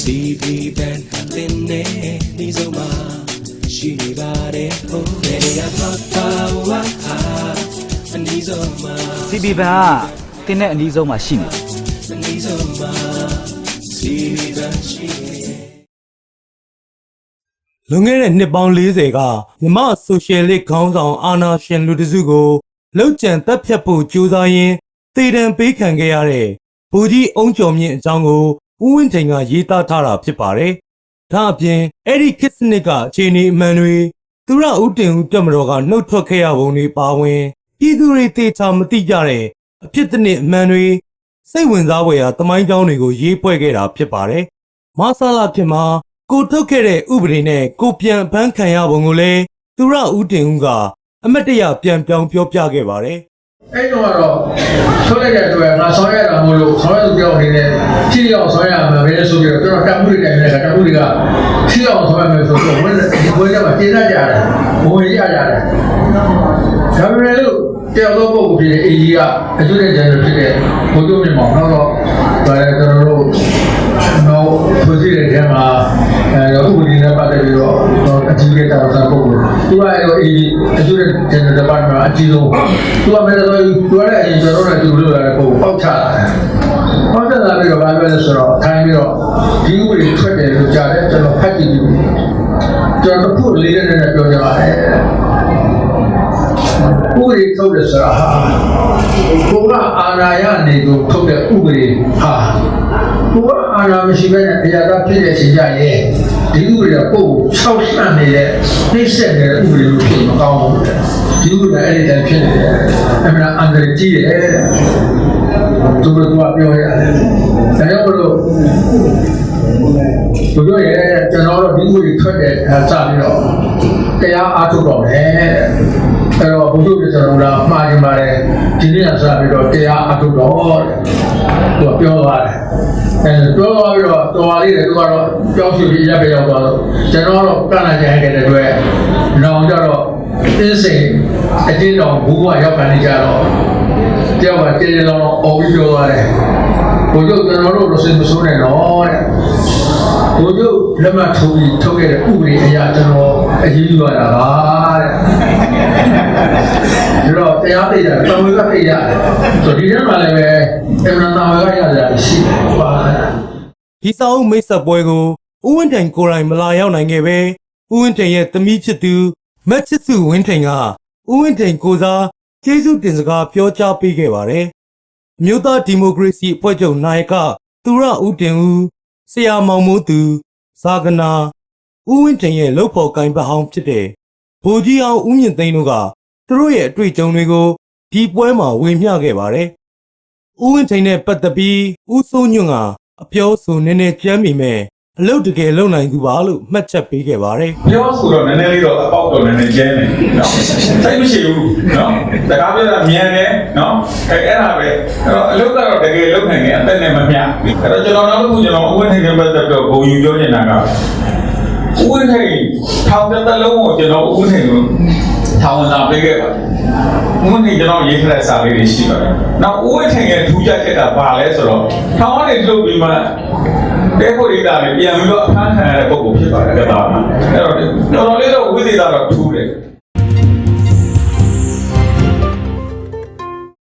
CB band တင်နေဒီဆုံးမှာရှိနေပါတယ်ဟိုနေရာတော့ပါဝါဟာအနီးဆုံးမှာ CB ဘန်ကတင်းတဲ့အနီးဆုံးမှာရှိနေတယ်အနီးဆုံးမှာ CB band ရှိနေလွန်ခဲ့တဲ့နှစ်ပေါင်း40ကမြမဆိုရှယ်လစ်ခေါင်းဆောင်အာနာရှင်လူတစုကိုလောက်ကျန်တပ်ဖြတ်ဖို့ကြိုးစားရင်းသေဒဏ်ပေးခံခဲ့ရတဲ့ဘူကြီးအုံးကျော်မြင့်အကြောင်းကို ဦးဝင်းထိန်ကရေးသားထားတာဖြစ်ပါတယ်။ဒါအပြင်အဲ့ဒီခစ်စနစ်ကအခြေအနေအမှန်တွေသူရဦးတင်ဦးတက်မတော်ကနှုတ်ထွက်ခဲ့ရပုံတွေပါဝင်ပြည်သူတွေတေချာမသိကြတဲ့အဖြစ်တစ်နှစ်အမှန်တွေစိတ်ဝင်စားဖွယ်ရာတမိုင်းကြောင်းတွေကိုရေးပွဲခဲ့တာဖြစ်ပါတယ်။မဆလာဖြစ်မှာကိုထုတ်ခဲ့တဲ့ဥပဒေနဲ့ကိုပြန်ဖမ်းခံရပုံကိုလည်းသူရဦးတင်ဦးကအမတ်တရပြန်ပြောင်းပြောပြခဲ့ပါတယ်။ အဲ့တော့ကတော့ဆိုလိုက်တဲ့အတွက်ငါဆောင်ရတာမို့လို့ဆောင်ရသူပြောင်းနေတယ်ဖြည့်အောင်ဆောင်ရမှာပဲဆိုပြီးတော့ကျွန်တော်တမှုတွေတိုင်နေတာတမှုတွေကဖြည့်အောင်ဆောင်ရမယ်ဆိုတော့ဝင်းဒီဘွေးကမှတင်တတ်ကြတယ်ဝင်ရကြတယ်ဒါပေမဲ့လို့တယောက်တော့ပုံဖြစ်တဲ့အေကြီးကအကျိုးတဲ့ကျန်ဖြစ်တဲ့ဘုဒ္ဓမြတ်မောင်တော့တော့ဒါလည်းကျွန်တော်တို့တော့ သူကအဲ့တော့အေကြီးအကျိုးတဲ့ကျန်တဲ့ဘက်မှာအကြီးဆုံးသူကမဲ့တော့သူကလည်းအရင်ကျွန်တော်တို့တူလို့ရတယ်ပုံပေါက်ချလာတယ်ပေါက်ချလာပြီးတော့ဘာပဲလဲဆိုတော့ထိုင်းပြီးတော့ဒီဥပဒေထွက်တယ်လို့ကြားတယ်ကျွန်တော်ဖတ်ကြည့်ပြီးကျွန်တော်ခုလေးနဲ့နဲ့ပြောကြပါတယ်ဥပဒေထုတ်တယ်ဆိုတာဟာကိုကအာဏာရနေကိုထုတ်တဲ့ဥပဒေဟာ ကိုကအာဏာမရှိဘဲနဲ့အရာကဖြစ်တဲ့အချိန်ကြရဲ့ဒီဥပဒေကကိုယ်ကို၆ဆန့်နေတဲ့နှိမ့်ဆက်နေတဲ့ဥပဒေလို့ဖြစ်မကောင်းဘူးဒီဥပဒေအဲ့ဒီတည်းဖြစ်နေတယ်အမှန်အန္တရာယ်ကြီးတယ်သူတို့ကပြောရတယ်ဒါကြောင့်မလို့ဘုရားရဲ့ကျွန်တော်တို့ဒီဥပဒေထွက်တဲ့အဲစပြီးတော့တရားအားထုတ်တော့မယ် အဲ့တော့ဘုရားပြကျွန်တော်တို့မှားကြပါတယ်ဒီနေ့ကစပြီးတော့တရားအားထုတ်တော့သူကပြောသွားတယ်အဲပြောသွားပြီးတော့တော်ပါလေးတယ်သူကတော့ကြောက်ရွံ့ပြီးရပ်ပဲရောက်သွားတော့ကျွန်တော်တော့ကန့်လာကြခဲ့တဲ့အတွက်နောင်ကြတော့အင်းစိန်အတင်းတော်ဘူးကရောက်ခံနေကြတော့တယောက်ကတေးတေးလောင်းလောင်းအော်ပြီးပြောသွားတယ်ဘုရားကျွန်တော်တို့လို့စိတ်မဆိုးနဲ့တော့တဲ့ ဘုတို့လက်မှတ်ထိုးပြီးထုတ်ခဲ့တဲ့ဥပဒေအရာကျွန်တော်အရေးယူရတာပါတဲ့ဒါတော့တရားသိတာတော်ဝေကသိရတယ်ဆိုဒီထဲမှာလည်းပဲအမှန်တော်ဝေကရတာရှိတယ်ပါဒီစာအုပ်မိတ်ဆက်ပွဲကိုဦးဝင်းတိုင်ကိုယ်တိုင်မလာရောက်နိုင်ခဲ့ပဲဦးဝင်းတိုင်ရဲ့သမီးဖြစ်သူမတ်ချစ်စုဝင်းတိုင်ကဦးဝင်းတိုင်ကိုစားကျေးဇူးတင်စကားပြောကြားပေးခဲ့ပါတယ်။အမျိုးသားဒီမိုကရေစီအဖွဲ့ချုပ်နိုင်ကသူရဦးတင်ဦး ဆရာမောင်မိုးသူဇာကနာဦးဝင်းတိုင်ရဲ့လုပ်ဖော်ကိုင်ပတ်ဟောင်းဖြစ်တဲ့ဗိုလ်ကြီးအောင်ဦးမြင့်သိန်းတို့ကသူတို့ရဲ့အတွေ့အကြုံတွေကိုဒီပွဲမှာဝေမျှခဲ့ပါတယ်။ဦးဝင်းထိန်နဲ့ပတ်သက်ပြီးဦးစိုးညွန့်ကအပြောဆိုနည်းနည်းကြမ်းမိမဲ့ အလုပ်တကယ်လုပ်နိုင်သူပါလို့မှတ်ချက်ပေးခဲ့ပါတယ်ပြောဆိုတော့နည်းနည်းလေးတော့အပေါက်တော့နည်းနည်းကျန်းတယ်နော်စိတ်မရှိဘူးနော်တကားပြောတာမြန်တယ်နော်အဲအဲ့ဒါပဲအဲ့တော့အလုပ်ကတော့တကယ်လုပ်နိုင်တယ်အသက်နဲ့မမျှအဲ့တော့ကျွန်တော်နောက်တစ်ခုကျွန်တော်ဥပဒေနဲ့ပတ်သက်တော့ဘုံယူပြောနေတာကဥပဒေထောင်တစ်လုံးကိုကျွန်တော်ဥပဒေကိုထောင်ဝင်စာပေးခဲ့ပါတယ်ဥပဒေကျွန်တော်ရေးထားတဲ့စာလေးတွေရှိပါတယ်နောက်ဥပဒေရဲ့ထူးခြားချက်ကဘာလဲဆိုတော့ထောင်ကနေလွတ်ပြီးမှ တဲဖို့ရိတာနဲ့ပြန်ပြီးတော့အခန်းခံရတဲ့ပုံကိုဖြစ်ပါတယ်ကတာအဲ့တော့တော်တော်လေးတော့ဝိသေသတော့ထူးတယ်